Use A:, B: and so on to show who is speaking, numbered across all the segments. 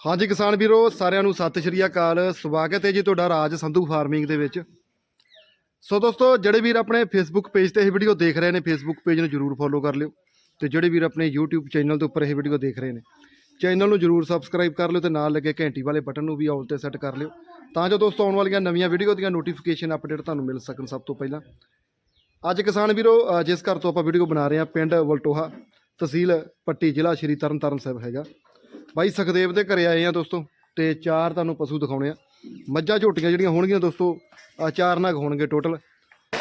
A: ਹਾਂਜੀ ਕਿਸਾਨ ਵੀਰੋ, ਸਾਰਿਆਂ ਨੂੰ ਸਤਿ ਸ਼੍ਰੀ ਅਕਾਲ। ਸਵਾਗਤ ਹੈ ਜੀ ਤੁਹਾਡਾ ਰਾਜ ਸੰਧੂ ਫਾਰਮਿੰਗ ਦੇ ਵਿੱਚ। ਸੋ ਦੋਸਤੋ, ਜਿਹੜੇ ਵੀਰ ਆਪਣੇ ਫੇਸਬੁੱਕ ਪੇਜ ਤੇ ਇਹ ਵੀਡੀਓ ਦੇਖ ਰਹੇ ਨੇ ਫੇਸਬੁੱਕ ਪੇਜ ਨੂੰ ਜਰੂਰ ਫੋਲੋ ਕਰ ਲਿਓ ਤੇ ਜਿਹੜੇ ਵੀਰ ਆਪਣੇ YouTube ਚੈਨਲ ਦੇ ਉੱਪਰ ਇਹ ਵੀਡੀਓ ਦੇਖ ਰਹੇ ਨੇ ਚੈਨਲ ਨੂੰ ਜਰੂਰ ਸਬਸਕ੍ਰਾਈਬ ਕਰ ਲਿਓ ਤੇ ਨਾਲ ਲੱਗੇ ਘੰਟੀ ਵਾਲੇ ਬਟਨ ਨੂੰ ਵੀ ਆਲ ਤੇ ਸੈੱਟ ਕਰ ਲਿਓ ਤਾਂ ਜੋ ਦੋਸਤੋ ਆਉਣ ਵਾਲੀਆਂ ਨਵੀਆਂ ਵੀਡੀਓ ਦੀਆਂ ਨੋਟੀਫਿਕੇਸ਼ਨ ਅਪਡੇਟ ਤੁਹਾਨੂੰ ਮਿਲ ਸਕਣ ਸਭ ਤੋਂ ਪਹਿਲਾਂ। ਅੱਜ ਕਿਸਾਨ ਵੀਰੋ ਜਿਸ ਘਰ ਤੋਂ ਆਪਾਂ ਵੀਡੀਓ ਬਣਾ ਰਹੇ ਹਾਂ, ਪਿੰਡ ਵਲਟੋਹਾ ਤਹਿਸੀਲ ਪੱਟੀ ਜ਼ਿਲ੍ਹਾ ਸ਼੍ਰੀ ਤਰਨਤਾਰਨ ਸਾਹਿਬ ਹੈਗਾ। ਬਾਈ ਸੁਖਦੇਵ ਦੇ ਘਰੇ ਆਏ ਆ ਦੋਸਤੋ, ਤੇ ਚਾਰ ਤੁਹਾਨੂੰ ਪਸ਼ੂ ਦਿਖਾਉਣੇ ਆ। ਮੱਝਾਂ ਝੋਟੀਆਂ ਜਿਹੜੀਆਂ ਹੋਣਗੀਆਂ ਦੋਸਤੋ ਆਹ ਚਾਰ ਨਗ ਹੋਣਗੇ ਟੋਟਲ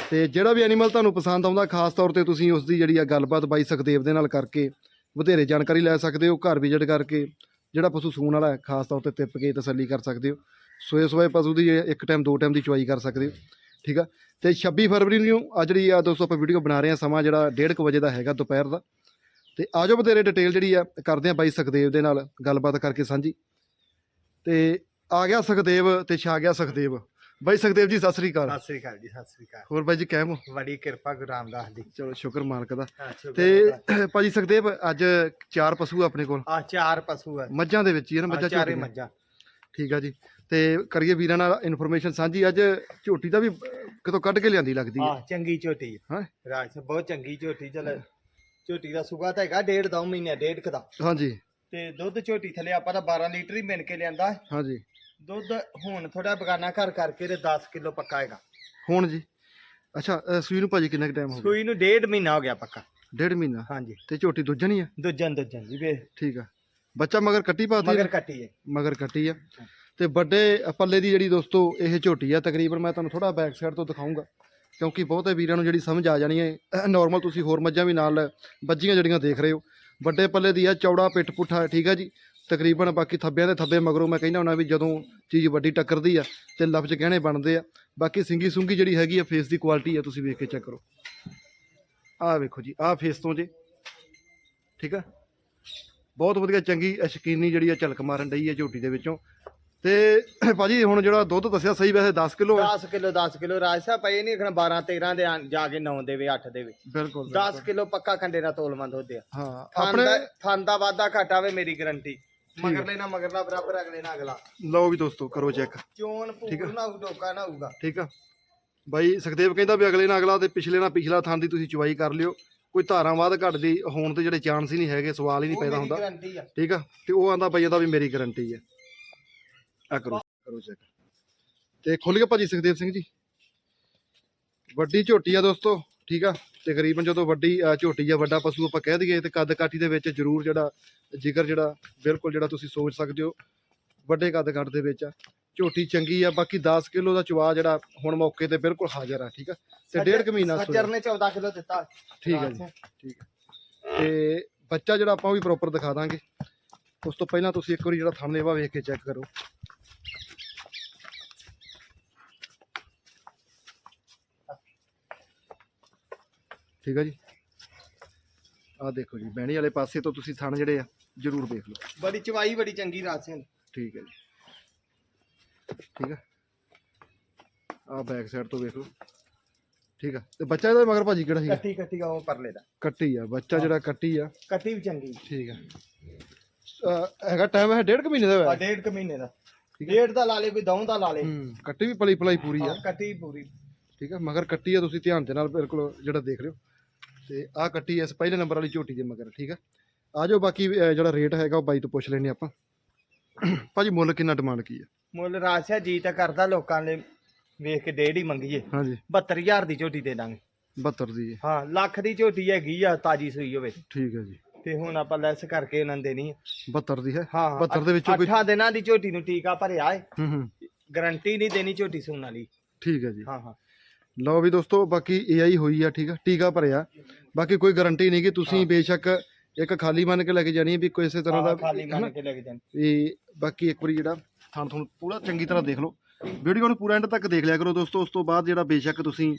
A: ਤੇ ਜਿਹੜਾ ਵੀ ਐਨੀਮਲ ਤੁਹਾਨੂੰ ਪਸੰਦ ਆਉਂਦਾ, ਖਾਸ ਤੌਰ ਤੇ ਤੁਸੀਂ ਉਸ ਦੀ ਜਿਹੜੀ ਆ ਗੱਲਬਾਤ ਬਾਈ ਸੁਖਦੇਵ ਦੇ ਨਾਲ ਕਰਕੇ ਵਧੇਰੇ ਜਾਣਕਾਰੀ ਲੈ ਸਕਦੇ ਹੋ, ਘਰ ਵਿਜ਼ਿਟ ਕਰਕੇ ਜਿਹੜਾ ਪਸ਼ੂ ਸੂਣ ਵਾਲਾ ਹੈ, ਖਾਸ ਤੌਰ ਤੇ ਤਿੱਪ ਕੇ ਤਸੱਲੀ ਕਰ ਸਕਦੇ ਹੋ। ਸੋਏ ਸੋਏ ਪਸ਼ੂ ਦੀ ਇੱਕ ਟਾਈਮ ਦੋ ਟਾਈਮ ਦੀ ਚੁਆਈ ਕਰ ਸਕਦੇ ਹੋ, ਠੀਕ ਆ? ਤੇ 26 ਫਰਵਰੀ ਨੂੰ ਆ ਜਿਹੜੀ ਆ ਦੋਸਤੋ ਆਪਾਂ ਵੀਡੀਓ ਬਣਾ ਰਹੇ ਆ, ਸਮਾਂ ਜਿਹੜਾ 1:30 ਵਜੇ ਦਾ ਹੈਗਾ ਦੁਪਹਿਰ ਦਾ। ਤੇ ਆਜੋ ਵਧੇਰੇ ਡਿਟੇਲ ਜਿਹੜੀ ਆ ਕਰਦੇ ਆ ਬਾਈ ਸੁਖਦੇਵ ਦੇ ਨਾਲ ਗੱਲਬਾਤ ਕਰਕੇ ਸਾਂਝੀ। ਤੇ ਆ ਗਿਆ ਸੁਖਦੇਵ ਤੇ ਛਾ ਗਿਆ ਸੁਖਦੇਵ। ਬਾਈ ਸੁਖਦੇਵ ਜੀ ਸਤਿ ਸ੍ਰੀ ਅਕਾਲ।
B: ਸਤਿ ਸ੍ਰੀ ਅਕਾਲ ਜੀ ਸਤਿ ਸ੍ਰੀ ਅਕਾਲ।
A: ਹੋਰ ਬਾਈ ਜੀ ਕਹਿਮ
B: ਬੜੀ ਕਿਰਪਾ ਗੁਰੂ ਰਾਮਦਾਸ ਦੀ।
A: ਚਲੋ ਸ਼ੁਕਰ ਮਾਲਕ ਦਾ।
B: ਹਾਂ, ਸ਼ੁਕਰ
A: ਤੇ। ਭਾਜੀ ਸੁਖਦੇਵ ਅੱਜ ਚਾਰ ਪਸ਼ੂ ਆ ਆਪਣੇ ਕੋਲ।
B: ਆਹ ਚਾਰ ਪਸ਼ੂ ਹੈ
A: ਮੱਝਾਂ ਦੇ ਵਿੱਚ ਹੀ ਨਾ ਮੱਝਾਂ
B: ਚਾਰੇ ਮੱਝਾਂ।
A: ਠੀਕ ਆ ਜੀ। ਤੇ ਕਰੀਏ ਵੀਰਾਂ ਨਾਲ ਇਨਫੋਰਮੇਸ਼ਨ ਸਾਂਝੀ ਅੱਜ ਝੋਟੀ ਦਾ ਵੀ ਕਿਤੋਂ ਕੱਢ ਕੇ ਲਿਆਂਦੀ ਲੱਗਦੀ
B: ਆਹ ਚੰਗੀ ਝੋਟੀ
A: ਹਾਂ?
B: ਰਾਜ ਸਾਹਿਬ ਬਹੁਤ ਚੰਗੀ ਝੋਟੀ ਚਲ। ਝੋਟੀ ਦਾ ਸੁਗਾ ਤਾਂ ਹੈਗਾ ਡੇਢ ਦੋ ਮਹੀਨੇ ਡੇਢ ਕੁ ਦਾ।
A: ਹਾਂਜੀ।
B: ਤੇ ਦੁੱਧ ਝੋਟੀ ਥਲੇ ਆਪਾਂ ਤਾਂ 12 ਲੀਟਰ ਹੀ ਮਿਣ ਕੇ ਲਿਆਂਦਾ।
A: ਹਾਂਜੀ।
B: ਦੁੱਧ ਹੁਣ ਥੋੜਾ ਬਗਾਨਾ ਘਰ ਕਰਕੇ ਤੇ 10 ਕਿਲੋ ਪੱਕਾ ਹੈਗਾ।
A: ਹੁਣ ਜੀ? ਅੱਛਾ ਅ, ਸੂਈ ਨੂੰ ਭਾਜੀ ਕਿੰਨਾ ਟਾਈਮ ਹੋ ਗਿਆ?
B: ਸੂਈ ਨੂੰ ਡੇਢ ਮਹੀਨਾ ਹੋ ਗਿਆ ਪੱਕਾ।
A: ਡੇਢ ਮਹੀਨਾ?
B: ਹਾਂਜੀ।
A: ਤੇ ਝੋਟੀ ਦੁੱਜਣ ਆ?
B: ਦੁੱਜਣ ਦੁੱਜਣ ਜੀ ਵੇ
A: ਠੀਕ ਆ। ਬੱਚਾ ਮਗਰ ਕੱਟੀ ਪਾਤੀ
B: ਮਗਰ ਕੱਟੀ ਹੈ
A: ਮਗਰ ਕੱਟੀ ਆ। ਤੇ ਵੱਡੇ ਪੱਲੇ ਦੀ ਜਿਹੜੀ ਦੋਸਤੋ ਇਹ ਝੋਟੀ ਆ ਤਕਰੀਬਨ ਮੈਂ ਤੁਹਾਨੂੰ ਥੋੜਾ ਬੈਕ ਸਾਈਡ ਤੋਂ ਦਿਖਾਉਂਗਾ ਕਿਉਂਕਿ ਬਹੁਤੇ ਵੀਰਾਂ ਨੂੰ ਜਿਹੜੀ ਸਮਝ ਆ ਜਾਣੀ ਹੈ ਨਾਰਮਲ ਤੁਸੀਂ ਹੋਰ ਮੱਝਾਂ ਵੀ ਨਾਲ ਬੱਜੀਆਂ ਜਿਹੜੀਆਂ ਦੇਖ ਰਹੇ ਹੋ। ਵੱਡੇ ਪੱਲੇ ਦੀ ਆ ਚੌੜਾ ਪਿੱਠ ਪੁੱਠਾ, ਠੀਕ ਆ ਜੀ? ਤਕਰੀਬਨ ਬਾਕੀ ਥੱਬਿਆਂ ਦੇ ਥੱਬੇ ਮਗਰੋਂ ਮੈਂ ਕਹਿੰਦਾ ਹੁੰਦਾ ਵੀ ਜਦੋਂ ਚੀਜ਼ ਵੱਡੀ ਟੱਕਰਦੀ ਆ ਤੇ ਲਫ਼ਜ਼ ਗਹਿਣੇ ਬਣਦੇ ਆ। ਬਾਕੀ ਸਿੰਗੀ ਸੁੰਗੀ ਜਿਹੜੀ ਹੈਗੀ ਆ ਫੇਸ ਦੀ ਕੁਆਲਿਟੀ ਆ, ਤੁਸੀਂ ਵੇਖ ਕੇ ਚੈੱਕ ਕਰੋ। ਆਹ ਵੇਖੋ ਜੀ, ਆਹ ਫੇਸ ਤੋਂ ਜੇ, ਠੀਕ ਆ? ਬਹੁਤ ਵਧੀਆ ਚੰਗੀ ਸ਼ਕੀਨੀ ਜਿਹੜੀ ਆ ਝਲਕ ਮਾਰਨ ਡਈ ਹੈ ਝੋਟੀ ਦੇ ਵਿੱਚੋਂ। ਤੇ ਭਾਜੀ ਹੁਣ ਜਿਹੜਾ ਦੁੱਧ ਦੱਸਿਆ ਸਹੀ ਵੈਸੇ 10 ਕਿਲੋ
B: 10 ਕਿਲੋ 10 ਕਿਲੋ। ਰਾਜ ਸਾਹਿਬ ਪਏ ਨਹੀਂ ਖਣਾ 12 13 ਦੇ ਜਾ ਕੇ 9 ਦੇਵੇ 8 ਦੇਵੇ
A: ਬਿਲਕੁਲ
B: 10 ਕਿਲੋ ਪੱਕਾ ਖੰਡੇ ਦਾ ਤੋਲਮੰਦ ਹੁੰਦੇ ਆ।
A: ਹਾਂ
B: ਆਪਣੇ
A: ਆਪਣੇ
B: ਥਣ ਦਾ ਵਾਧਾ ਘਾਟਾ ਵੇ ਮੇਰੀ ਗਰੰਟੀ। ਮਗਰਲੇ ਨਾ ਮਗਰਲਾ ਬਰਾਬਰ ਅਗਲੇ ਨਾਲ ਅਗਲਾ।
A: ਲਓ ਵੀ ਦੋਸਤੋ ਕਰੋ ਚੈੱਕ।
B: ਚੋਣ ਭੂਰ ਨਾ ਹੋਊ ਡੋਕਾ ਨਾ ਹੋਊਗਾ।
A: ਠੀਕ ਆ। ਬਾਈ ਸੁਖਦੇਵ ਕਹਿੰਦਾ ਵੀ ਅਗਲੇ ਨਾਲ ਅਗਲਾ ਤੇ ਪਿਛਲੇ ਨਾਲ ਪਿਛਲਾ ਥਾਂ ਦੀ ਤੁਸੀਂ ਚੁਆਈ ਕਰ ਲਿਓ। ਕੋਈ ਧਾਰਾਂ ਬਾਅਦ ਘੱਟ ਦੀ ਹੋਣ ਦੇ ਜਿਹੜੇ ਚਾਂਸ ਹੀ ਨਹੀਂ ਹੈਗੇ ਸਵਾਲ ਹੀ ਨਹੀਂ
B: ਉਹ
A: ਪੈਦਾ
B: ਮੇਰੀ
A: ਹੁੰਦਾ।
B: ਗਰੰਟੀ ਆ।
A: ਠੀਕ ਆ। ਤੇ ਉਹ ਆਂਦਾ ਬਈ ਇਹਦਾ ਵੀ ਮੇਰੀ ਗਾਰੰਟੀ ਹੈ ਆ ਕਰੋ ਕਰੋ ਚੈੱਕ ਤੇ ਖੁੱਲ ਗਿਆ ਭਾਜੀ ਸੁਖਦੇਵ ਸਿੰਘ ਜੀ? ਵੱਡੀ ਝੋਟੀ ਆ ਦੋਸਤੋ ਠੀਕ ਆ? ਤਕਰੀਬਨ ਜਦੋਂ ਵੱਡੀ ਝੋਟੀ ਆ ਵੱਡਾ ਪਸ਼ੂ ਆਪਾਂ ਕਹਿ ਦਈਏ ਤੇ ਕੱਦ ਕਾਠੀ ਦੇ ਵਿੱਚ ਜ਼ਰੂਰ ਜਿਹੜਾ ਜਿਗਰ ਜਿਹੜਾ ਬਿਲਕੁਲ ਜਿਹੜਾ ਤੁਸੀਂ ਸੋਚ ਸਕਦੇ ਹੋ ਵੱਡੇ ਕੱਦ ਕਾਠ ਦੇ ਵਿੱਚ ਆ। ਝੋਟੀ ਚੰਗੀ ਆ ਬਾਕੀ 10 ਕਿਲੋ ਦਾ ਚਵਾ ਜਿਹੜਾ ਹੁਣ ਮੌਕੇ ਤੇ ਬਿਲਕੁਲ ਹਾਜ਼ਰ ਆ ਠੀਕ ਆ? ਤੇ ਡੇਢ ਕੁ ਮਹੀਨਾ
B: ਸੱਜਰ ਨੇ 14 ਕਿਲੋ ਦਿੱਤਾ।
A: ਠੀਕ ਹੈ ਜੀ ਠੀਕ ਤੇ ਬੱਚਾ ਜਿਹੜਾ ਆਪਾਂ ਉਹ ਵੀ ਪ੍ਰੋਪਰ ਦਿਖਾ ਦਾਂਗੇ। ਉਸ ਤੋਂ ਪਹਿਲਾਂ ਤੁਸੀਂ ਇੱਕ ਵਾਰੀ ਜਿਹੜਾ ਥੰਬਨੇਵਾ ਵੇਖ ਕੇ ਚੈੱਕ ਕਰੋ। ਠੀਕ ਹੈ ਜੀ। ਆਹ ਦੇਖੋ ਜੀ ਬਹਿਣੀ ਵਾਲੇ ਪਾਸੇ ਤੋਂ ਤੁਸੀਂ ਥਣ ਜਿਹੜੇ ਆ ਜਰੂਰ ਦੇਖ ਲਓ।
B: ਬੜੀ ਚਵਾਈ ਬੜੀ ਚੰਗੀ ਰਾਜ ਸਿੰਘ
A: ਠੀਕ ਹੈ ਜੀ। ਠੀਕ ਹੈ ਆਹ ਬੈਕ ਸਾਈਡ ਤੋਂ ਵੇਖ ਲਓ। ਠੀਕ ਆ। ਤੇ ਬੱਚਾ ਇਹਦਾ ਮਗਰ ਭਾਜੀ ਕਿਹੜਾ ਸੀਗਾ?
B: ਕੱਟੀ ਕੱਟੀ ਉਹ ਪਰਲੇ ਦਾ।
A: ਕੱਟੀ ਆ ਬੱਚਾ ਜਿਹੜਾ ਕੱਟੀ ਆ।
B: ਕੱਟੀ ਵੀ ਚੰਗੀ।
A: ਠੀਕ ਆ। ਅਹ ਹੈਗਾ ਟਾਈਮ ਹੈ ਡੇਢ ਕੁ ਮਹੀਨੇ ਦਾ
B: ਆ
A: ਹੋਇਆ
B: ਡੇਢ ਕੁ ਮਹੀਨੇ ਦਾ। ਡੇਢ ਦਾ ਲਾ ਲੇ ਕੋਈ ਦੌਂ ਦਾ ਲਾ ਲੇ।
A: ਹੂੰ ਕੱਟੀ ਵੀ ਪਲੀ ਪਲਾਈ ਪੂਰੀ ਆ।
B: ਹਾਂ, ਕੱਟੀ ਪੂਰੀ।
A: ਠੀਕ ਆ। ਮਗਰ ਕੱਟੀ ਆ ਤੁਸੀਂ ਧਿਆਨ ਦੇ ਨਾਲ ਬਿਲਕੁਲ ਜਿਹੜਾ ਦੇਖ ਲਿਓ। ਤੇ ਆ ਕੱਟੀ ਇਸ ਪਹਿਲੇ ਨੰਬਰ ਵਾਲੀ ਝੋਟੀ ਦੇ ਮਗਰ ਠੀਕ ਆ? ਆ ਜਾਓ ਬਾਕੀ ਅਹ ਜਿਹੜਾ ਰੇਟ ਹੈਗਾ ਉਹ ਬਾਈ ਤੋਂ ਪੁੱਛ ਲੈਣੇ ਆਪਾਂ। ਭਾਜੀ ਮੁੱਲ ਕਿੰਨਾ ਡਿਮਾਂਡ ਕੀ ਆ
B: ਮੁੱਲ ਰਾਸਿਆ ਜੀ ਤਾਂ ਕਰਦਾ ਲੋਕਾਂ ਨੇ ਵੇਖ ਕੇ ਡੇਢ ਹੀ ਮੰਗੀਏ।
A: ਹਾਂਜੀ।
B: 72000 ਦੀ ਝੋਟੀ ਦੇ ਦਾਂਗੇ।
A: 72 ਦੀ ਹੈ
B: ਹਾਂ ਲੱਖ ਦੀ ਝੋਟੀ ਹੈਗੀ ਆ ਤਾਜੀ ਸੂਈ ਹੋਵੇ।
A: ਠੀਕ ਹੈ ਜੀ।
B: ਤੇ ਹੁਣ ਆਪਾਂ ਲੈਸ ਕਰਕੇ ਇਹਨਾਂ ਦੇ ਨਹੀਂ
A: 72 ਦੀ ਹੈ?
B: ਹਾਂ
A: 72 ਦੇ ਵਿੱਚੋਂ ਕੋਈ
B: ਅੱਠਾਂ ਦਿਨਾਂ ਦੀ ਝੋਟੀ ਨੂੰ ਟੀਕਾ ਭਰਿਆ ਏ।
A: ਹੂੰ ਹੂੰ।
B: ਗਰੰਟੀ ਨਹੀਂ ਦੇਣੀ ਝੋਟੀ ਸੂਣ ਵਾਲੀ।
A: ਠੀਕ ਹੈ ਜੀ।
B: ਹਾਂ ਹਾਂ।
A: ਲਓ ਵੀ ਦੋਸਤੋ ਬਾਕੀ ਏਆਈ ਹੋਈ ਆ ਠੀਕ ਆ ਟੀਕਾ ਭਰਿਆ। ਬਾਕੀ ਕੋਈ ਗਾਰੰਟੀ ਨਹੀਂ ਕਿ ਤੁਸੀਂ ਬੇਸ਼ੱਕ ਇੱਕ ਖਾਲੀ ਮੰਨ ਕੇ ਲੈ ਕੇ ਜਾਣੀ ਹੈ ਵੀ ਕੋਈ ਇਸੇ ਤਰ੍ਹਾਂ ਦਾ
B: ਖਾਲੀ? ਮੰਨ ਕੇ ਲੈ ਕੇ ਜਾਣ।
A: ਵੀ ਬਾਕੀ ਇੱਕ ਵਾਰੀ ਜਿਹੜਾ ਥਾਂ ਤੁਹਾਨੂੰ ਪੂਰਾ ਚੰਗੀ ਤਰ੍ਹਾਂ ਦੇਖ ਲਓ। ਵੀਡੀਓ ਨੂੰ ਪੂਰਾ ਐਂਡ ਤੱਕ ਦੇਖ ਲਿਆ ਕਰੋ ਦੋਸਤੋ ਉਸ ਤੋਂ ਬਾਅਦ ਜਿਹੜਾ ਬੇਸ਼ੱਕ ਤੁਸੀਂ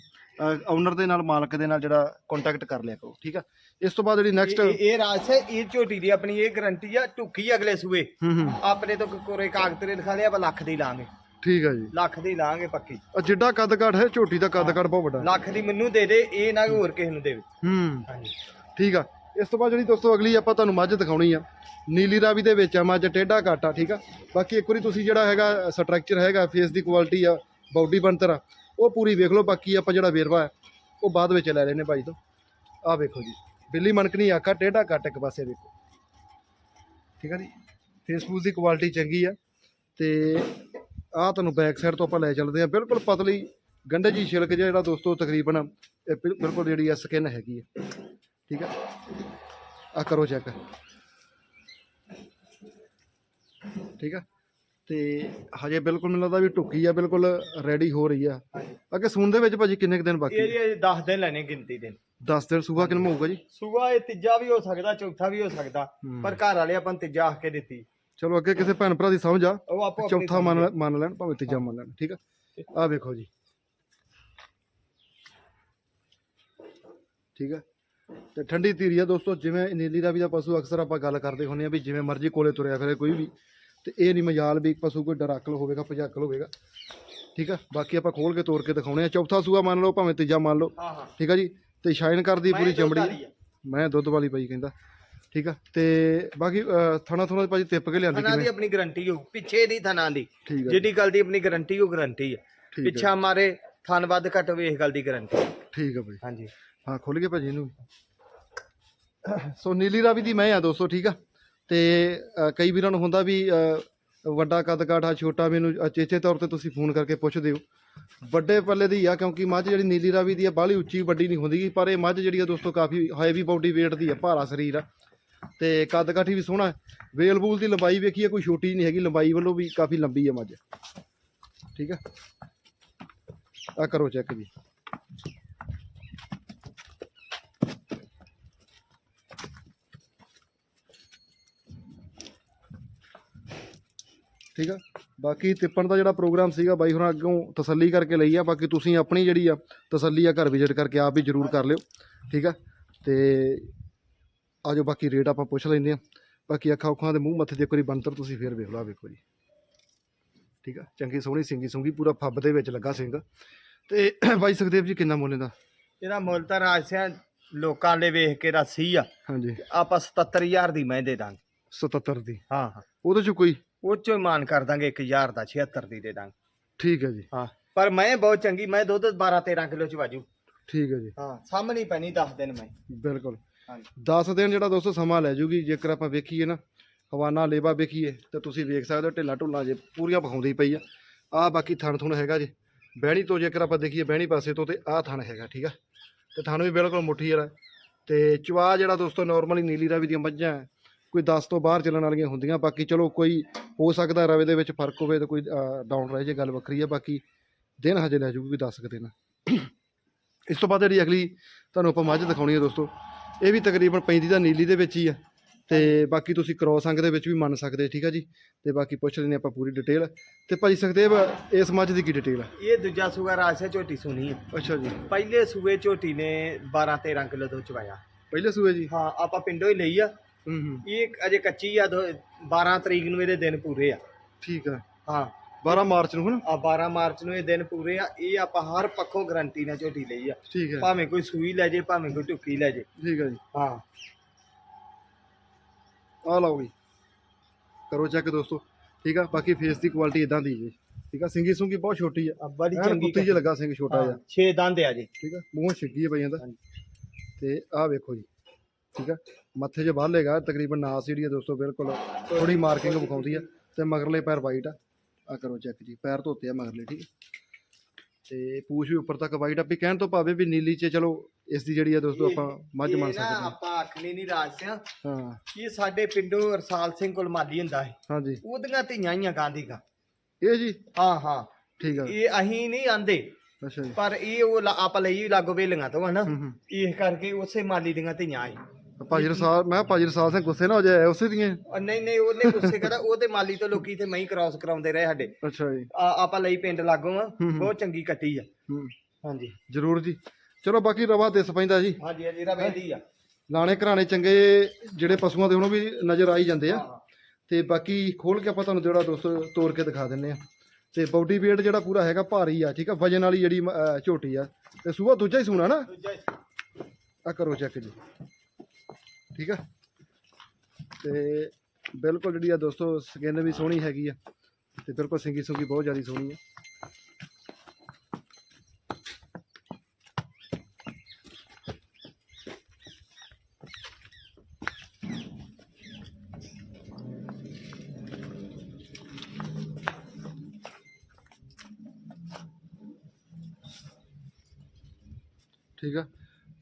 A: ਓਨਰ ਦੇ ਨਾਲ ਮਾਲਕ ਦੇ ਨਾਲ ਜਿਹੜਾ ਕੰਟੈਕਟ ਕਰ ਲਿਆ ਕਰੋ ਠੀਕ ਆ? ਇਸ ਤੋਂ ਬਾਅਦ ਜਿਹੜੀ ਨੈਕਸਟ
B: ਇਹ ਰਾਜ ਹੈ ਇਹ ਝੋਟੀ ਦੀ ਆਪਣੀ ਇਹ ਗਰੰਟੀ ਆ ਟੁੱਕੀ ਅਗਲੇ ਸੂਏ। ਆਪਣੇ ਤੋਂ ਕੋਰੇ ਕਾਗਜ਼ ਤੇ ਲਿਖਾ ਲਿਆ ਆਪਾਂ ਲੱਖ ਦੀ ਲਾਂਗੇ।
A: ਠੀਕ ਆ ਜੀ।
B: ਲੱਖ ਦੀ ਲਾਂਗੇ ਪੱਕੀ।
A: ਆ ਜਿੱਡਾ ਕੱਦ ਕਾਠ ਹੈ ਝੋਟੀ ਦਾ ਕੱਦ ਕਾਠ ਬਹੁਤ ਵੱਡਾ।
B: ਲੱਖ ਦੀ ਮੈਨੂੰ ਦੇ ਦੇ ਇਹ ਨਾ ਹੋਰ ਕਿਸੇ ਨੂੰ ਦੇਵੇ।
A: ਹੂੰ।
B: ਹਾਂਜੀ।
A: ਠੀਕ ਆ। ਇਸ ਤੋਂ ਬਾਅਦ ਜਿਹੜੀ ਦੋਸਤੋ ਅਗਲੀ ਆਪਾਂ ਤੁਹਾਨੂੰ ਮੱਝ ਦਿਖਾਉਣੀ ਆ। ਨੀਲੀ ਰਾਵੀ ਦੇ ਵਿੱਚ ਆ ਮੱਝ ਟੇਢਾ ਘਾਟਾ ਠੀਕ ਆ। ਬਾਕੀ ਇੱਕ ਵਾਰੀ ਤੁਸੀਂ ਜਿਹੜਾ ਹੈਗਾ ਸਟਰਕਚਰ ਹੈਗਾ ਫੇਸ ਦੀ ਕੁਆਲਿਟੀ ਆ ਬਾਡੀ ਬਣਤਰ ਆ ਉਹ ਪੂਰੀ ਵੇਖ ਲਓ ਬਾਕੀ ਆਪਾਂ ਜਿਹੜਾ ਵੇਰਵਾ ਹੈ ਉਹ ਬਾਅਦ ਵਿੱਚ ਲੈ ਲੈਣੇ ਭਾਈ ਤੋਂ। ਆਹ ਵੇਖੋ ਜੀ ਬਿੱਲੀ ਮਣਕਣੀ ਆਕਾ ਟੇਢਾ ਘੱਟ ਇੱਕ ਪਾਸੇ ਵੇਖੋ। ਠੀਕ ਆ ਜੀ। ਫੇਸਬੁੱਕ ਦੀ ਕੁਆਲਿਟੀ ਚੰਗੀ ਆ ਤੇ ਆਹ ਤੁਹਾਨੂੰ ਬੈਕ ਸਾਈਡ ਤੋਂ ਆਪਾਂ ਲੈ ਚੱਲਦੇ ਆ ਬਿਲਕੁਲ ਪਤਲੀ ਗੰਢੇ ਜੀ ਛਿਲਕ ਜਿਹਾ ਜਿਹੜਾ ਦੋਸਤੋ ਤਕਰੀਬਨ ਇਹ ਬਿਲ- ਬਿਲਕੁਲ ਜਿਹੜੀ ਆ ਸਕਿਨ ਹੈਗੀ ਆ ਠੀਕ ਆ ਆ ਕਰੋ ਚੈੱਕ ਠੀਕ ਆ ਤੇ ਹਜੇ ਬਿਲਕੁਲ ਮੈਨੂੰ ਲੱਗਦਾ ਵੀ ਟੁੱਕੀ ਆ ਬਿਲਕੁਲ ਰੈਡੀ ਹੋ ਰਹੀ ਆ। ਅੱਗੇ ਸੂਣ ਦੇ ਵਿੱਚ ਭਾਜੀ ਕਿੰਨੇ ਕੁ ਦਿਨ ਬਾਕੀ
B: ਇਹ ਜੀ 10 ਦਿਨ ਲੈਣੇ ਗਿਣਤੀ ਦੇ।
A: 10 ਦਿਨ ਸੂਬਾ ਕਿੰਨਾ ਹੋਊਗਾ ਜੀ?
B: ਸੂਆ ਇਹ ਤੀਜਾ ਵੀ ਹੋ ਸਕਦਾ ਚੌਥਾ ਵੀ ਹੋ ਸਕਦਾ। ਪਰ ਘਰ ਵਾਲੇ ਆਪਾਂ ਨੂੰ ਤੀਜਾ ਆਖ ਕੇ ਦਿੱਤੀ।
A: ਚਲੋ ਅੱਗੇ ਕਿਸੇ ਭੈਣ ਭਰਾ ਦੀ ਸਮਝ ਆ।
B: ਉਹ ਆਪੋ ਆਪਣੀ
A: ਚੌਥਾ ਮੰਨ ਲੈ- ਮੰਨ ਲੈਣ ਭਾਵੇਂ ਤੀਜਾ ਮੰਨ ਲੈਣ ਠੀਕ ਆ? ਆ ਵੇਖੋ ਜੀ। ਠੀਕ ਆ? ਤੇ ਠੰਡੀ ਧੀਰੀ ਆ ਦੋਸਤੋ ਜਿਵੇਂ ਨੀਲੀ ਦਾ ਵੀ ਦਾ ਪਸ਼ੂ ਅਕਸਰ ਆਪਾਂ ਗੱਲ ਕਰਦੇ ਹੁੰਦੇ ਆ ਵੀ ਜਿਵੇਂ ਮਰਜ਼ੀ ਕੋਲੇ ਤੁਰਿਆ ਫਿਰੇ ਕੋਈ ਵੀ। ਤੇ ਇਹ ਨਹੀਂ ਮਜਾਲ ਵੀ ਪਸ਼ੂ ਕੋਈ ਡਰਾਕਲ ਹੋਵੇਗਾ ਭਜਾਕਲ ਹੋਵੇਗਾ। ਠੀਕ ਆ? ਬਾਕੀ ਆਪਾਂ ਖੋਲ ਕੇ ਤੋੜ ਕੇ ਦਿਖਾਉਣੇ ਆ। ਚੌਥਾ ਸੂਆ ਮੰਨ ਲਓ ਭਾਵੇਂ ਤੀਜਾ ਮੰਨ ਲਓ।
B: ਹਾਂ ਹਾਂ।
A: ਠੀਕ ਆ ਜੀ? ਤੇ ਸ਼ਾਈਨ ਕਰਦੀ ਪੂਰੀ ਚਮੜੀ। ਮੈਂ ਦੁੱਧ ਵਾਲੀ ਪਈ ਕਹਿੰਦਾ। ਠੀਕ ਆ? ਤੇ ਬਾਕੀ ਥਣਾ ਥਣਾ ਭਾਜੀ ਤਿੱਪ ਕੇ ਲਿਆਂਦੀ
B: ਥਣਾ ਦੀ ਆਪਣੀ ਗਾਰੰਟੀ ਹੋ। ਪਿੱਛੇ ਦੀ ਥਣਾ ਦੀ।
A: ਠੀਕ ਆ
B: ਜਿਹੜੀ ਗੱਲ ਦੀ ਆਪਣੀ ਗਾਰੰਟੀ ਹੋ ਗਾਰੰਟੀ ਆ। ਪਿੱਛਾ ਮਾਰੇ ਥਣ ਵੱਧ ਘੱਟ ਹੋਵੇ ਇਸ ਗੱਲ ਦੀ ਗਾਰੰਟੀ।
A: ਠੀਕ ਆ ਭਾਈ
B: ਹਾਂਜੀ।
A: ਹਾਂ ਖੁੱਲ ਗਿਆ ਭਾਜੀ ਇਹਨੂੰ। ਸੋ ਨੀਲੀ ਰਾਵੀ ਦੀ ਮੈਂ ਆ ਦੋਸਤੋ ਠੀਕ ਆ? ਤੇ ਕਈ ਵੀਰਾਂ ਨੂੰ ਹੁੰਦਾ ਵੀ ਵੱਡਾ ਕੱਦ ਕਾਠਾ ਛੋਟਾ ਮੈਨੂੰ ਚੇਚੇ ਤੌਰ ਤੇ ਤੁਸੀਂ ਫੋਨ ਕਰਕੇ ਪੁੱਛਦੇ ਹੋ। ਵੱਡੇ ਪੱਲੇ ਦੀ ਆ ਕਿਉਂਕਿ ਮੱਝ ਜਿਹੜੀ ਨੀਲੀ ਰਾਵੀ ਦੀ ਆ ਬਾਹਲੀ ਉੱਚੀ ਵੱਡੀ ਨਹੀਂ ਹੁੰਦੀ ਪਰ ਇਹ ਮੱਝ ਜਿਹੜੀ ਆ ਦੋਸਤੋ ਕਾਫੀ ਹੈਵੀ ਬਾਡੀ weight ਦੀ ਆ ਭਾਰਾ ਸਰੀਰ ਆ। ਤੇ ਕੱਦ ਕਾਠੀ ਵੀ ਸੋਹਣਾ ਵੇਲ ਬੂਲ ਦੀ ਲੰਬਾਈ ਵੇਖੀਏ ਕੋਈ ਛੋਟੀ ਨਹੀਂ ਹੈਗੀ, ਲੰਬਾਈ ਵੱਲੋਂ ਵੀ ਕਾਫੀ ਲੰਬੀ ਹੈ ਮੱਝ। ਠੀਕ ਹੈ? ਆ ਕਰੋ ਚੈੱਕ ਜੀ। ਠੀਕ ਆ? ਬਾਕੀ ਤਿੱਪਣ ਦਾ ਜਿਹੜਾ ਪ੍ਰੋਗਰਾਮ ਸੀਗਾ, ਬਾਈ ਹੋਰਾਂ ਅੱਗੋਂ ਤਸੱਲੀ ਕਰਕੇ ਲਈ ਆ। ਬਾਕੀ ਤੁਸੀਂ ਆਪਣੀ ਜਿਹੜੀ ਆ ਤਸੱਲੀ ਆ ਘਰ ਵਿਜ਼ਿਟ ਕਰਕੇ ਆਪ ਵੀ ਜ਼ਰੂਰ ਕਰ ਲਿਓ। ਠੀਕ ਆ? ਤੇ ਆਜੋ ਬਾਕੀ ਰੇਟ ਆਪਾਂ ਪੁੱਛ ਲੈਂਦੇ ਆ ਬਾਕੀ ਅੱਖਾਂ ਉੱਖਾਂ ਦੇ ਮੂੰਹ ਮੱਥੇ ਦੇ ਵਾਰੀ ਬੰਤਰ ਤੁਸੀਂ ਫੇਰ ਵੇਖ ਆਹ ਵੇਖੋ ਜੀ। ਠੀਕ ਆ? ਚੰਗੀ ਸੋਹਣੀ ਸਿੰਗੀ ਸੁੰਗੀ ਪੂਰਾ ਫੱਬ ਦੇ ਵਿੱਚ ਲੱਗਾ ਸਿੰਘ ਤੇ ਬਾਈ ਸੁਖਦੇਵ ਜੀ ਕਿੰਨਾ ਮੁੱਲ ਇਹਦਾ?
B: ਇਹਦਾ ਮੁੱਲ ਤਾਂ ਰਾਜਸਿਆਂ ਲੋਕਾਂ ਦੇ ਵੇਖ ਕੇ ਰੱਸੀ ਆ।
A: ਹਾਂਜੀ।
B: ਆਪਾਂ 77000 ਦੀ ਮੈਂ ਦੇ ਦਾਂਗੇ।
A: 77 ਦੀ?
B: ਹਾਂ ਹਾਂ।
A: ਉਹਦੇ ਚ ਕੋਈ?
B: ਉਹ ਚੋਂ ਮਾਨ ਕਰ ਦਾਂਗੇ 1000 ਦਾ 76 ਦੀ ਦੇ ਦਾਂਗੇ।
A: ਠੀਕ ਹੈ ਜੀ।
B: ਹਾਂ। ਪਰ ਮੈਂ ਬਹੁਤ ਚੰਗੀ ਮੈਂ ਦੁੱਧ 12 13 ਕਿਲੋ ਚ ਵਾਜੂ।
A: ਠੀਕ ਹੈ ਜੀ।
B: ਹਾਂ ਸਾਹਮਣੇ ਪੈਣੀ 10 ਦਿਨ ਮੈਂ।
A: ਬਿਲਕੁਲ। 10 ਦਿਨ ਜਿਹੜਾ ਦੋਸਤੋ ਸਮਾਂ ਲੈ ਜੂਗੀ, ਜੇਕਰ ਆਪਾਂ ਵੇਖੀਏ ਨਾ, ਹਵਾਨਾ ਲੇਵਾ ਵੇਖੀਏ, ਤਾਂ ਤੁਸੀਂ ਵੇਖ ਸਕਦੇ ਹੋ ਢਿੱਲਾ ਢੁੱਲਾ ਜੇ ਪੂਰੀਆਂ ਵਿਖਾਉਂਦੀ ਪਈ ਆ। ਆ ਬਾਕੀ ਥਣ ਥੁਣ ਹੈਗਾ ਜੀ। ਬਹਿਣੀ ਤੋਂ ਜੇਕਰ ਆਪਾਂ ਦੇਖੀਏ ਬਹਿਣੀ ਪਾਸੇ ਤੋਂ ਤੇ ਆਹ ਥਣ ਹੈਗਾ, ਠੀਕ ਆ? ਤੇ ਥਣ ਵੀ ਬਿਲਕੁਲ ਮੁੱਠੀ ਵਾਲਾ ਤੇ ਚਵਾ ਜਿਹੜਾ ਦੋਸਤੋ ਨਾਰਮਲੀ ਨੀਲੀ ਰਾਵੀ ਦੀਆਂ ਮੱਝਾਂ ਕੋਈ 10 ਤੋਂ ਬਾਹਰ ਚੱਲਣ ਵਾਲੀਆਂ ਹੁੰਦੀਆਂ, ਬਾਕੀ ਚਲੋ ਕੋਈ ਹੋ ਸਕਦਾ ਰਵੇ ਦੇ ਵਿੱਚ ਫ਼ਰਕ ਹੋਵੇ ਤਾਂ ਕੋਈ ਡਾਊਨ ਰਹਿ ਜੇ ਗੱਲ ਵੱਖਰੀ ਆ, ਬਾਕੀ ਦਿਨ ਹਜੇ ਲੈ ਜੂਗੀ 10 ਕੁ ਦਿਨ। ਇਸ ਤੋਂ ਬਾਅਦ ਜਿਹੜੀ ਅਗਲੀ ਤੁਹਾਨੂੰ ਆਪਾਂ ਮੱਝ ਦਿਖਾਉਣੀ ਹੈ ਦੋਸਤੋ ਇਹ ਵੀ ਤਕਰੀਬਨ ਪੈਂਦੀ ਤਾਂ ਨੀਲੀ ਦੇ ਵਿੱਚ ਹੀ ਆ। ਤੇ ਬਾਕੀ ਤੁਸੀਂ ਕ੍ਰੋਸ ਅੰਗ ਦੇ ਵਿੱਚ ਵੀ ਮੰਨ ਸਕਦੇ ਠੀਕ ਆ ਜੀ? ਤੇ ਬਾਕੀ ਪੁੱਛ ਲੈਂਦੇ ਆਪਾਂ ਪੂਰੀ ਡਿਟੇਲ ਤੇ ਭਾਜੀ ਸੁਖਦੇਵ ਇਸ ਮੱਝ ਦੀ ਕੀ ਡਿਟੇਲ ਆ?
B: ਇਹ ਦੂਜਾ ਸੂਆ ਰਾਜਸਿਆ ਝੋਟੀ ਸੁਣੀ ਹੈ
A: ਅੱਛਾ ਜੀ।
B: ਪਹਿਲੇ ਸੂਏ ਝੋਟੀ ਨੇ 12 13 ਕਿਲੋ ਦੁੱਧ ਚਵਾਇਆ।
A: ਪਹਿਲੇ ਸੂਏ ਜੀ?
B: ਹਾਂ ਆਪਾਂ ਪਿੰਡੋਂ ਹੀ ਲਈ ਆ।
A: ਹੂੰ ਹੂੰ।
B: ਇਹ ਅਜੇ ਕੱਚੀ ਆ ਦੋ- 12 ਤਰੀਕ ਨੂੰ ਇਹਦੇ ਦਿਨ ਪੂਰੇ ਆ।
A: ਠੀਕ ਆ।
B: ਹਾਂ।
A: 12 ਮਾਰਚ ਨੂੰ ਹਨਾ
B: ਆ 12 ਮਾਰਚ ਨੂੰ ਇਹ ਦਿਨ ਪੂਰੇ ਆ ਇਹ ਆਪਾਂ ਹਰ ਪੱਖੋਂ ਗਾਰੰਟੀ ਨਾਲ ਝੋਟੀ ਲਈ ਆ।
A: ਠੀਕ ਹੈ।
B: ਭਾਵੇਂ ਕੋਈ ਸੂਈ ਲੈ ਜੇ ਭਾਵੇਂ ਕੋਈ ਟੁੱਕੀ ਲੈ ਜੇ।
A: ਠੀਕ ਆ ਜੀ।
B: ਹਾਂ।
A: ਆ ਲਓ ਜੀ। ਕਰੋ ਚੈੱਕ ਦੋਸਤੋ। ਠੀਕ ਆ ਬਾਕੀ ਫੇਸ ਦੀ ਕੁਆਲਿਟੀ ਇਦਾਂ ਦੀ ਜੀ। ਠੀਕ ਆ ਸਿੰਗੀ ਸੁੰਗੀ ਬਹੁਤ ਛੋਟੀ ਆ।
B: ਆ ਬੜੀ ਚੰਗੀ
A: ਕੁੱਤੀ ਜਿਹਾ ਲੱਗਾ ਸਿੰਘ ਛੋਟਾ ਜਿਹਾ।
B: 6 ਦੰਦ ਆ ਜੀ।
A: ਠੀਕ ਆ ਮੂੰਹ ਛਿੱਗੀ ਹੈ ਪਈਆਂ ਦਾ
B: ਹਾਂਜੀ।
A: ਤੇ ਆਹ ਵੇਖੋ ਜੀ। ਠੀਕ ਆ ਮੱਥੇ 'ਚ ਬਾਲ ਹੈਗਾ ਤਕਰੀਬਨ ਨਾਸ ਜਿਹੜੀ ਆ ਦੋਸਤੋ ਬਿਲਕੁਲ। ਥੋੜੀ ਮਾਰਕਿੰਗ ਵਿਖਾਉਂਦੀ ਆ ਤੇ ਮਗਰਲੇ ਪੈਰ ਵਾਈਟ ਆ। ਆ ਕਰੋ ਚੈੱਕ ਜੀ ਪੈਰ ਧੋਤੇ ਆ ਮਗਰਲੇ ਠੀਕ। ਤੇ ਪੂਛ ਵੀ ਉੱਪਰ ਤੱਕ ਵਾਈਟ ਆ ਵੀ ਕਹਿਣ ਤੋਂ ਭਾਵੇਂ ਵੀ ਨੀਲੀ 'ਚ ਚਲੋ ਇਸ ਦੀ ਜਿਹੜੀ ਆ ਦੋਸਤੋ ਆਪਾਂ ਮੱਝ ਮੰਨ ਸਕਦੇ ਹਾਂ।
B: ਆਪਾਂ ਆਖਣੀ ਨਹੀਂ ਰਾਜਸਿਆ
A: ਹਾਂ।
B: ਇਹ ਸਾਡੇ ਪਿੰਡੋਂ ਰਸਾਲ ਸਿੰਘ ਕੋਲ ਮਾਲੀ ਹੁੰਦਾ ਹੈ
A: ਹਾਂਜੀ।
B: ਉਹਦੀਆਂ ਧੀਆਂ ਹੀ ਆ ਗਾਂਧੀ ਕਾ
A: ਇਹ ਜੀ?
B: ਹਾਂ ਹਾਂ।
A: ਠੀਕ ਆ।
B: ਇਹ ਅਹੀਂ ਨਹੀਂ ਆਂਦੇ।
A: ਅੱਛਾ ਜੀ।
B: ਪਰ ਇਹ ਉਹ ਲ- ਆਪਾਂ ਲਈ ਲਾਗੋ ਵੇਲੀਆਂ ਤੋਂ ਹਨਾ ਇਸ ਕਰਕੇ ਉਸੇ ਮਾਲੀ ਦੀਆਂ ਧੀਆਂ ਆਈ
A: ਭਾਜੀ ਰਸਾਲ ਮੈਂ ਕਿਹਾ ਭਾਜੀ ਰਸਾਲ ਸਿੰਘ ਗੁੱਸੇ ਨਾ ਹੋ ਜਾਏ ਉਸੇ ਦੀਆਂ
B: ਨਹੀਂ ਨਹੀਂ ਉਹਨੇ ਗੁੱਸੇ ਕਰਾ ਉਹਦੇ ਮਾਲੀ ਤੋਂ ਲੋਕੀ ਤੇ ਮੈਂ ਕ੍ਰਾਸ ਕਰਾਉਂਦੇ ਰਹੇ ਸਾਡੇ।
A: ਅੱਛਾ ਜੀ।
B: ਆ- ਆਪਾਂ ਲਈ ਪਿੰਡ ਲਾਗੋਂ ਆ।
A: ਹੂੰ ਹੂੰ।
B: ਬਹੁਤ ਚੰਗੀ ਕੱਟੀ ਆ।
A: ਹੂੰ।
B: ਹਾਂਜੀ।
A: ਜ਼ਰੂਰ ਜੀ। ਚਲੋ ਬਾਕੀ ਰਵਾ ਦਿਸ ਪੈਂਦਾ ਜੀ।
B: ਹਾਂਜੀ ਹਾਂਜੀ ਇਹਦਾ ਵੇਦੀ ਆ।
A: ਲਾਣੇ ਘਰਾਣੇ ਚੰਗੇ ਜਿਹੜੇ ਪਸ਼ੂਆਂ ਦੇ ਉਹਨੂੰ ਵੀ ਨਜ਼ਰ ਆ ਹੀ ਜਾਂਦੇ ਆ।
B: ਹਾਂ।
A: ਤੇ ਬਾਕੀ ਖੋਲ ਕੇ ਆਪਾਂ ਤੁਹਾਨੂੰ ਜਿਹੜਾ ਦੋਸਤੋ ਤੋੜ ਕੇ ਦਿਖਾ ਦਿੰਨੇ ਆ। ਤੇ ਬਾਡੀ weight ਜਿਹੜਾ ਪੂਰਾ ਹੈਗਾ ਭਾਰੀ ਆ ਠੀਕ ਆ? ਵਜਨ ਵਾਲੀ ਜਿਹੜੀ ਅਹ, ਝੋਟੀ ਆ। ਤੇ ਸੂਆ ਦੂਜਾ ਹੀ ਸੂਣਾ ਨਾ?
B: ਦੂਜਾ
A: ਆ ਕਰੋ ਚੈੱਕ ਜੀ। ਠੀਕ ਆ? ਤੇ ਬਿਲਕੁਲ ਜਿਹੜੀ ਆ ਦੋਸਤੋ ਸਕਿਨ ਵੀ ਸੋਹਣੀ ਹੈਗੀ ਆ। ਤੇ ਬਿਲਕੁਲ ਸਿੰਗੀ ਸੁੰਗੀ ਬਹੁਤ ਜ਼ਿਆਦਾ ਸੋਹਣੀ ਆ। ਠੀਕ ਆ?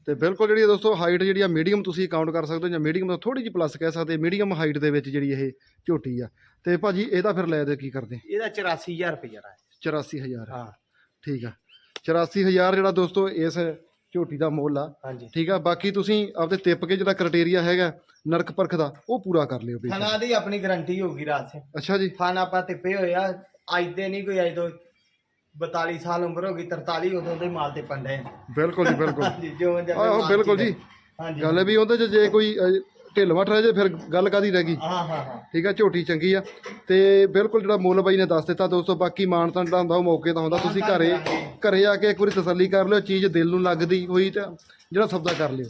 A: ਤੇ ਬਿਲਕੁਲ ਜਿਹੜੀ ਦੋਸਤੋ ਹਾਈਟ ਜਿਹੜੀ ਆ ਮੀਡੀਅਮ ਤੁਸੀਂ ਕਾਊਂਟ ਕਰ ਸਕਦੇ ਹੋ ਜਾਂ ਮੀਡੀਅਮ ਤੋਂ ਥੋੜੀ ਜਿਹੀ ਪਲੱਸ ਕਹਿ ਸਕਦੇ ਮੀਡੀਅਮ ਹਾਈਟ ਦੇ ਵਿੱਚ ਜਿਹੜੀ ਇਹ ਝੋਟੀ ਆ। ਤੇ ਭਾਜੀ ਇਹਦਾ ਫਿਰ ਲੈ ਦੇ ਕੀ ਕਰਦੇ?
B: ਇਹਦਾ 84000 ਰੁਪਏ ਦਾ ਹੈ
A: 84000
B: ਹਾਂ।
A: ਠੀਕ ਆ। 84000 ਜਿਹੜਾ ਦੋਸਤੋ ਇਸ ਝੋਟੀ ਦਾ ਮੁੱਲ ਆ।
B: ਹਾਂਜੀ।
A: ਠੀਕ ਆ ਬਾਕੀ ਤੁਸੀਂ ਆਪਦੇ ਤਿੱਪ ਕੇ ਜਿਹੜਾ ਕ੍ਰਾਈਟੇਰੀਆ ਹੈਗਾ ਨਰਕ ਪਰਖ ਦਾ ਉਹ ਪੂਰਾ ਕਰ ਲਿਓ ਵੀ
B: ਖਾਣਾ ਦੀ ਆਪਣੀ ਗਾਰੰਟੀ ਹੋਊਗੀ ਰਾਤ ਸੇ
A: ਅੱਛਾ ਜੀ।
B: ਖਾਣਾ ਆਪਾਂ ਤਿੱਪੇ ਹੋਏ ਆ ਅੱਜ ਦੇ ਨਹੀਂ ਕੋਈ ਅੱਜ ਤੋਂ 42 ਸਾਲ ਉਮਰ ਹੋ ਗਈ 43 ਉਦੋਂ ਦੇ ਮਾਲ ਤੇ ਪੰਡੇ
A: ਬਿਲਕੁਲ ਜੀ ਬਿਲਕੁਲ।
B: ਹਾਂਜੀ ਜਿਉਂ
A: ਆਹੋ ਬਿਲਕੁਲ ਜੀ।
B: ਹਾਂਜੀ।
A: ਗੱਲ ਵੀ ਉਹਦੇ ਚ ਜੇ ਕੋਈ ਢਿੱਲ ਮੱਠ ਰਹਿ ਜੇ ਫਿਰ ਗੱਲ ਕਾਦੀ ਰਹਿ ਗਈ?
B: ਹਾਂ ਹਾਂ ਹਾਂ।
A: ਠੀਕ ਆ ਝੋਟੀ ਚੰਗੀ ਆ। ਤੇ ਬਿਲਕੁਲ ਜਿਹੜਾ ਮੁੱਲ ਬਾਈ ਨੇ ਦੱਸ ਦਿੱਤਾ ਦੋਸਤੋ ਬਾਕੀ ਮਾਨਤਾਂ ਜਿਹੜਾ ਹੁੰਦਾ ਉਹ ਮੌਕੇ ਤਾਂ ਹੁੰਦਾ। ਤੁਸੀਂ ਘਰੇ। ਘਰੇ ਆ ਕੇ ਇੱਕ ਵਾਰੀ ਤਸੱਲੀ ਕਰ ਲਿਓ ਚੀਜ਼ ਦਿਲ ਨੂੰ ਲੱਗਦੀ ਹੋਈ ਤਾਂ ਜਿਹੜਾ ਸੌਦਾ ਕਰ ਲਿਓ।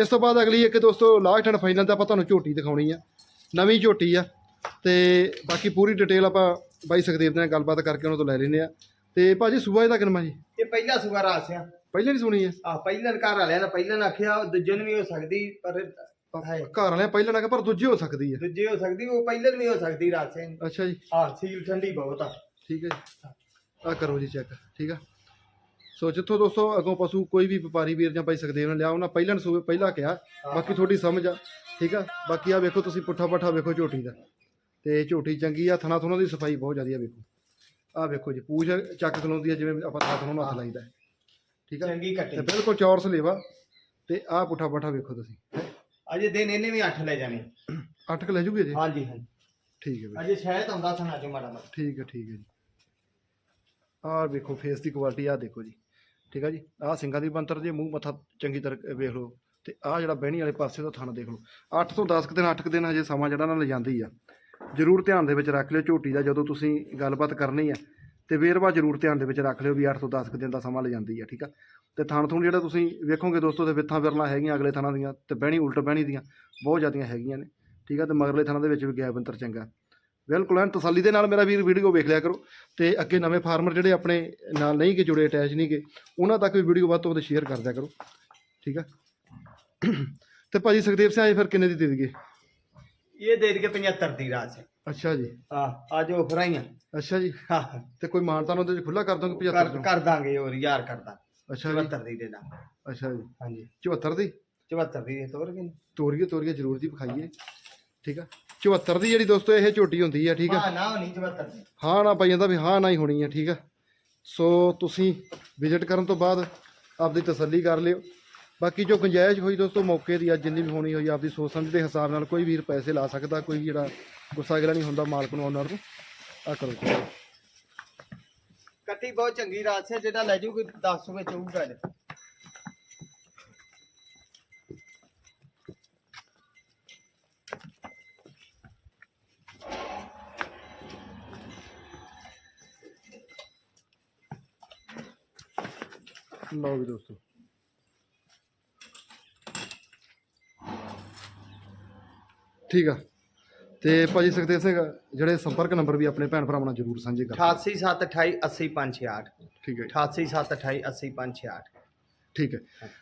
A: ਇਸ ਤੋਂ ਬਾਅਦ ਅਗਲੀ ਇੱਕ ਦੋਸਤੋ ਲਾਸਟ ਐਂਡ ਫਾਈਨਲ ਤੇ ਆਪਾਂ ਤੁਹਾਨੂੰ ਝੋਟੀ ਦਿਖਾਉਣੀ ਆ। ਨਵੀਂ ਝੋਟੀ ਆ। ਤੇ ਬਾਕੀ ਪੂਰੀ ਡਿਟੇਲ ਆਪਾਂ ਬਾਈ ਸੁਖਦੇਵ ਦੇ ਨਾਲ ਗੱਲਬਾਤ ਕਰਕੇ ਉਹਨਾਂ ਤੋਂ ਲੈ ਲੈਂਦੇ ਆ। ਤੇ ਭਾਜੀ ਸੂਬਾ ਇਹਦਾ ਕਿੰਨਾ ਜੀ
B: ਇਹ ਪਹਿਲਾ ਸੁਗਾ ਰਾਸ ਆ।
A: ਪਹਿਲਾਂ ਨਹੀਂ ਸੁਣੀ ਹੈ
B: ਆ ਪਹਿਲਾਂ ਘਰ ਵਾਲਿਆਂ ਨੇ ਪਹਿਲਾਂ ਆਖਿਆ ਦੂਜੇ ਨੂੰ ਵੀ ਹੋ ਸਕਦੀ ਪਰ ਹੈ।
A: ਘਰ ਵਾਲਿਆਂ ਪਹਿਲਾਂ ਨਾ ਪਰ ਦੂਜੀ ਹੋ ਸਕਦੀ ਹੈ।
B: ਦੂਜੇ ਹੋ ਸਕਦੀ ਉਹ ਪਹਿਲਾਂ ਵੀ ਹੋ ਸਕਦੀ ਰਾਸੇ
A: ਅੱਛਾ ਜੀ।
B: ਹਾਂ ਸੀਲ ਠੰਡੀ ਬਹੁਤ ਆ।
A: ਠੀਕ ਹੈ ਆ ਕਰੋ ਜੀ ਚੈੱਕ ਠੀਕ ਆ? ਸੋ ਜਿੱਥੋਂ ਦੋਸਤੋ ਅਗੋਂ ਪਸ਼ੂ ਕੋਈ ਵੀ ਵਪਾਰੀ ਵੀਰ ਜਾਂ ਭਾਈ ਸੁਖਦੇਵ ਨੇ ਲਿਆ ਉਹਨਾਂ ਪਹਿਲਾਂ ਸੂਬੇ ਪਹਿਲਾਂ ਕਿਹਾ ਬਾਕੀ ਤੁਹਾਡੀ ਸਮਝ ਆ ਠੀਕ ਆ? ਬਾਕੀ ਆ ਵੇਖੋ ਤੁਸੀਂ ਪੁੱਠਾ ਪੱਠਾ ਵੇਖੋ ਝੋਟੀ ਦਾ। ਤੇ ਝੋਟੀ ਚੰਗੀ ਆ ਥਣਾ ਥੁਣਾ ਦੀ ਸਫ਼ਾਈ ਬਹੁਤ ਜ਼ਿਆਦਾ ਵੇਖੋ। ਆ ਵੇਖੋ ਜੀ ਪੂਛ ਚੱਕ ਖਲੋਂਦੀ ਆ ਜਿਵੇਂ ਆਪਾਂ ਥੁਣਾ ਨੂੰ ਹੱਥ ਲਾਈਦਾ ਹੈ। ਠੀਕ ਆ?
B: ਚੰਗੀ ਕੱਟੀ
A: ਬਿਲਕੁਲ ਚੌਰਸ ਲੇਵਾ ਤੇ ਆ ਪੁੱਠਾ ਪੱਠਾ ਵੇਖੋ ਤੁਸੀਂ।
B: ਅਜੇ ਦਿਨ ਇਹਨੇ ਵੀ 8 ਲੈ ਜਾਣੇ।
A: ਅੱਠ ਕ ਲੈ ਜੂਗੇ ਜੀ
B: ਹਾਂਜੀ ਹਾਂਜੀ।
A: ਠੀਕ ਹੈ ਬਈ।
B: ਅਜੇ ਸ਼ਾਇਦ ਆਉਂਦਾ ਥਣਾ ਚੋਂ ਮਾੜਾ ਮਾੜਾ
A: ਠੀਕ ਹੈ ਠੀਕ ਹੈ ਜੀ। ਆਹ ਵੇਖੋ ਫੇਸ ਦੀ ਕੁਆਲਿਟੀ ਆਹ ਦੇਖੋ ਜੀ। ਠੀਕ ਹੈ ਜੀ? ਆਹ ਸਿੰਘਾਂ ਦੀ ਬੰਤਰ ਜੇ ਮੂੰਹ ਮੱਥਾ ਚੰਗੀ ਤਰ੍ਹਾਂ ਵੇਖ ਲਓ। ਤੇ ਆਹ ਜਿਹੜਾ ਬਹਿਣੀ ਵਾਲੇ ਪਾਸੇ ਦਾ ਥਣ ਦੇਖ ਲਓ। 8 ਤੋਂ 10 ਕੁ ਦਿਨ 8 ਕੁ ਦਿਨ ਹਜੇ ਸਮਾਂ ਜਿਹੜਾ ਨਾਲ ਲਿਜਾਂਦੀ ਆ। ਜ਼ਰੂਰ ਧਿਆਨ ਦੇ ਵਿੱਚ ਰੱਖ ਲਿਓ ਝੋਟੀ ਦਾ, ਜਦੋਂ ਤੁਸੀਂ ਗੱਲਬਾਤ ਕਰਨੀ ਹੈ ਤੇ ਵੇਰਵਾ ਜ਼ਰੂਰ ਧਿਆਨ ਦੇ ਵਿੱਚ ਰੱਖ ਲਿਓ ਵੀ 8 ਤੋਂ 10 ਕੁ ਦਿਨ ਦਾ ਸਮਾਂ ਲਿਜਾਂਦੀ ਹੈ ਠੀਕ ਆ? ਤੇ ਥਾਣ ਥੂਣ ਜਿਹੜਾ ਤੁਸੀਂ ਵੇਖੋਗੇ ਦੋਸਤੋ ਤੇ ਵਿੱਥਾਂ ਵਿਰਲਾਂ ਹੈਗੀਆਂ ਅਗਲੇ ਥਣਾਂ ਦੀਆਂ ਤੇ ਬਹਿਣੀ, ਉਲਟ ਬਹਿਣੀ ਦੀਆਂ, ਬਹੁਤ ਜ਼ਿਆਦੀਆਂ ਹੈਗੀਆਂ ਨੇ, ਠੀਕ ਆ? ਤੇ ਮਗਰਲੇ ਥਣਾਂ ਦੇ ਵਿੱਚ ਵੀ ਗੈਪ ਅੰਤਰ ਚੰਗਾ। ਬਿਲਕੁਲ, ਐਨ ਤਸੱਲੀ ਦੇ ਨਾਲ ਮੇਰਾ ਵੀਰ ਵੀਡੀਓ ਵੇਖ ਲਿਆ ਕਰੋ ਤੇ ਅੱਗੇ ਨਵੇਂ ਫਾਰਮਰ ਜਿਹੜੇ ਆਪਣੇ ਨਾਲ ਨਹੀਂ ਕਿ ਜੁੜੇ, ਅਟੈਚ ਨਹੀਂ ਕਿ ਉਹਨਾਂ ਤੱਕ ਵੀ ਵੀਡੀਓ ਵੱਧ ਤੋਂ ਵੱਧ ਸ਼ੇਅਰ ਕਰ ਦਿਆ ਕਰੋ, ਠੀਕ ਆ? ਤੇ ਭਾਜੀ ਸੁਖਦੇਵ ਸਿੰਘ ਜੀ ਫਿਰ ਕਿੰਨੇ ਦੀ ਦੇ ਦਈਏ?
B: ਇਹ ਦੇ ਦੇ 75 ਦੀ ਰਾਸ ਹੈ।
A: ਅੱਛਾ ਜੀ।
B: ਹਾਂ ਅੱਜ ਆਫਰਾਂ ਹੀ ਆ
A: ਅੱਛਾ ਜੀ।
B: ਹਾਂ।
A: ਤੇ ਕੋਈ ਮਾਨਤਾਨ ਉਹਦੇ ਚ ਖੁੱਲਾ ਕਰ ਦੋਗੇ 75
B: ਕਰ
A: ਚੋਂ?
B: ਕਰ ਦਾਂਗੇ ਹੋਰ ਯਾਰ ਕਰਦਾ
A: ਅੱਛਾ ਜੀ।
B: 74 ਦੀ ਦੇ ਦਾਂ
A: ਅੱਛਾ ਜੀ।
B: ਹਾਂਜੀ।
A: 74 ਦੀ?
B: 74 ਦੀ ਤੋਰ ਕੇ।
A: ਤੋਰੀਏ ਤੋਰੀਏ ਜ਼ਰੂਰ ਜੀ ਵਿਖਾਈਏ। ਠੀਕ ਆ। 74 ਦੀ ਜਿਹੜੀ ਦੋਸਤੋ ਇਹ ਝੋਟੀ ਹੁੰਦੀ ਆ ਠੀਕ ਆ?
B: ਹਾਂ ਨਾ ਨਹੀਂ 74 ਦੀ।
A: ਹਾਂ ਨਾ ਪਾਈ ਜਾਂਦਾ ਵੀ ਹਾਂ ਨਾ ਹੀ ਹੋਣੀ ਹੈ ਠੀਕ ਆ? ਸੋ ਤੁਸੀਂ ਵਿਜ਼ਿਟ ਕਰਨ ਤੋਂ ਬਾਅਦ ਆਪਦੀ ਤਸੱਲੀ ਕਰ ਲਿਓ। ਬਾਕੀ ਜੋ ਗੁੰਜਾਇਸ਼ ਹੋਈ ਦੋਸਤੋ ਮੌਕੇ ਦੀ ਅੱਜ ਜਿੰਨੀ ਵੀ ਹੋਣੀ ਹੋਈ ਆਪਦੀ ਸੋਚ ਸਮਝ ਦੇ ਹਿਸਾਬ ਨਾਲ ਕੋਈ ਵੀਰ ਪੈਸੇ ਲਾ ਸਕਦਾ ਕੋਈ ਜਿਹੜਾ ਗੁੱਸਾ ਗਿਲਾ ਨਹੀਂ ਹੁੰਦਾ ਮਾਲਕ ਨੂੰ ਆਨਰ ਨੂੰ। ਆ ਕਰੋ। ਜੀ।
B: ਕੱਟੀ ਬਹੁਤ ਚੰਗੀ ਰਾਸ ਹੈ ਜਿਹੜਾ ਲੈ ਜੂਗੀ 10 ਵਿੱਚ ਹੋਊਗਾ ਜੇ
A: ਲਓ ਵੀ ਦੋਸਤੋ। ਠੀਕ ਆ। ਤੇ ਭਾਜੀ ਸੁਖਦੇਵ ਸਿੰਘ ਜਿਹੜੇ ਸੰਪਰਕ ਨੰਬਰ ਵੀ ਆਪਣੇ ਭੈਣ ਭਰਾਵਾਂ ਨਾਲ ਜ਼ਰੂਰ ਸਾਂਝੇ ਕਰ
B: 8872288568
A: ਠੀਕ ਹੈ ਜੀ।
B: 8872288568
A: ਠੀਕ ਹੈ।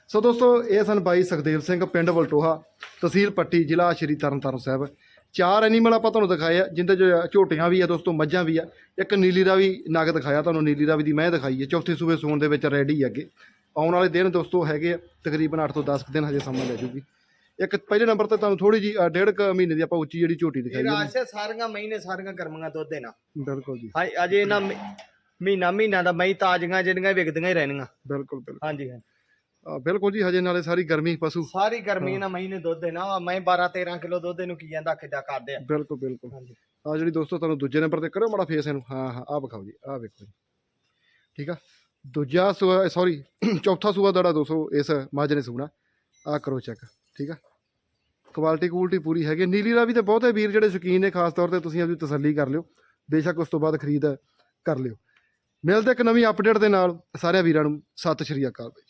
A: ਸੋ ਦੋਸਤੋ ਇਹ ਸਨ ਬਾਈ ਸੁਖਦੇਵ ਸਿੰਘ ਪਿੰਡ ਵਲਟੋਹਾ ਤਹਿਸੀਲ ਪੱਟੀ ਜ਼ਿਲ੍ਹਾ ਸ਼੍ਰੀ ਤਰਨਤਾਰਨ ਸਾਹਿਬ। ਚਾਰ ਐਨੀਮਲ ਆਪਾਂ ਤੁਹਾਨੂੰ ਦਿਖਾਏ ਆ ਜਿੰਦੇ ਚ ਝੋਟੀਆਂ ਵੀ ਆ ਦੋਸਤੋ ਮੱਝਾਂ ਵੀ ਆ। ਇੱਕ ਨੀਲੀ ਰਾਵੀ ਨਗ ਦਿਖਾਇਆ ਤੁਹਾਨੂੰ ਨੀਲੀ ਰਾਵੀ ਦੀ ਮੈਂ ਦਿਖਾਈ ਹੈ ਚੌਥੇ ਸੂਬੇ ਸੂਣ ਦੇ ਵਿੱਚ ਰੈਡੀ ਅੱਗੇ ਆਉਣ ਵਾਲੇ ਦਿਨ ਦੋਸਤੋ ਹੈਗੇ ਆ ਤਕਰੀਬਨ 8 ਤੋਂ 10 ਕੁ ਦਿਨ ਹਜੇ ਸਮਾਂ ਲੈ ਜੂਗੀ। ਇੱਕ ਪਹਿਲੇ ਨੰਬਰ ਤੇ ਤੁਹਾਨੂੰ ਥੋੜੀ ਜੀ ਅ, ਡੇਢ ਕੁ ਮਹੀਨੇ ਦੀ ਆਪਾਂ ਉੱਚੀ ਜਿਹੜੀ ਝੋਟੀ
B: ਇਹ
A: ਦਿਖਾਈ ਹੈ
B: ਰਾਸ ਸਾਰੀਆਂ ਮਹੀਨੇ ਸਾਰੀਆਂ ਗਰਮੀਆਂ ਦੁੱਧ ਦੇਣਾ।
A: ਬਿਲਕੁਲ ਜੀ।
B: ਹਾਂ ਅਜੇ ਇਹਨਾਂ ਮਹੀ- ਮਹੀਨਾ ਮਹੀਨਾ ਦਾ ਮਈ ਤਾਜ਼ੀਆਂ ਜਿਹੜੀਆਂ ਵਿਕਦੀਆਂ ਹੀ ਰਹਿਣੀਆਂ।
A: ਬਿਲਕੁਲ ਬਿਲਕੁਲ।
B: ਹਾਂਜੀ ਹਾਂ
A: ਅ, ਬਿਲਕੁਲ ਜੀ ਹਜੇ ਨਾਲੇ ਸਾਰੀ ਗਰਮੀ ਪਸ਼ੂ।
B: ਸਾਰੀ ਗਰਮੀ ਇਹਨਾਂ ਮਹੀਨੇ ਦੁੱਧ ਦੇਣਾ। ਮੈਂ 12 13 ਕਿਲੋ ਦੁੱਧ ਇਹਨੂੰ ਕੀ ਜਾਂਦਾ ਕਿੱਦਾਂ ਕਰਦੇ ਆ।
A: ਬਿਲਕੁਲ ਬਿਲਕੁਲ।
B: ਹਾਂਜੀ।
A: ਆ ਜਿਹੜੀ ਦੋਸਤੋ ਤੁਹਾਨੂੰ ਦੂਜੇ ਨੰਬਰ ਤੇ ਕਰੋ ਮਾੜਾ ਫੇਸ ਇਹਨੂੰ। ਹਾਂ ਹਾਂ ਆ ਵਿਖਾਓ ਜੀ ਆ ਵੇਖੋ ਜੀ। ਠੀਕ ਆ? ਦੂਜਾ ਸੂਆ ਸੌਰੀ ਚੌਥਾ ਸੂਆ ਤੁਹਾਡਾ ਦੋਸਤੋ ਇਸ ਮੱਝ ਨੇ ਸੂਣਾ। ਆ ਕਰੋ ਚੈੱਕ ਠੀਕ ਆ? ਕੁਆਲਿਟੀ ਕੁਆਲਿਟੀ ਪੂਰੀ ਹੈਗੀ ਨੀਲੀ ਦਾ ਵੀ ਤੇ ਬਹੁਤੇ ਵੀਰ, ਜਿਹੜੇ ਸ਼ੌਕੀਨ ਨੇ, ਖਾਸ ਤੌਰ ਤੇ ਤੁਸੀਂ ਆਪਦੀ ਤਸੱਲੀ ਕਰ ਲਿਓ। ਬੇਸ਼ੱਕ ਉਸ ਤੋਂ ਬਾਅਦ ਖਰੀਦ ਕਰ ਲਿਓ। ਮਿਲਦੇ ਇੱਕ ਨਵੀਂ ਅਪਡੇਟ ਦੇ ਨਾਲ। ਸਾਰਿਆਂ ਵੀਰਾਂ ਨੂੰ ਸਤਿ ਸ਼੍ਰੀ ਅਕਾਲ ਬਾਈ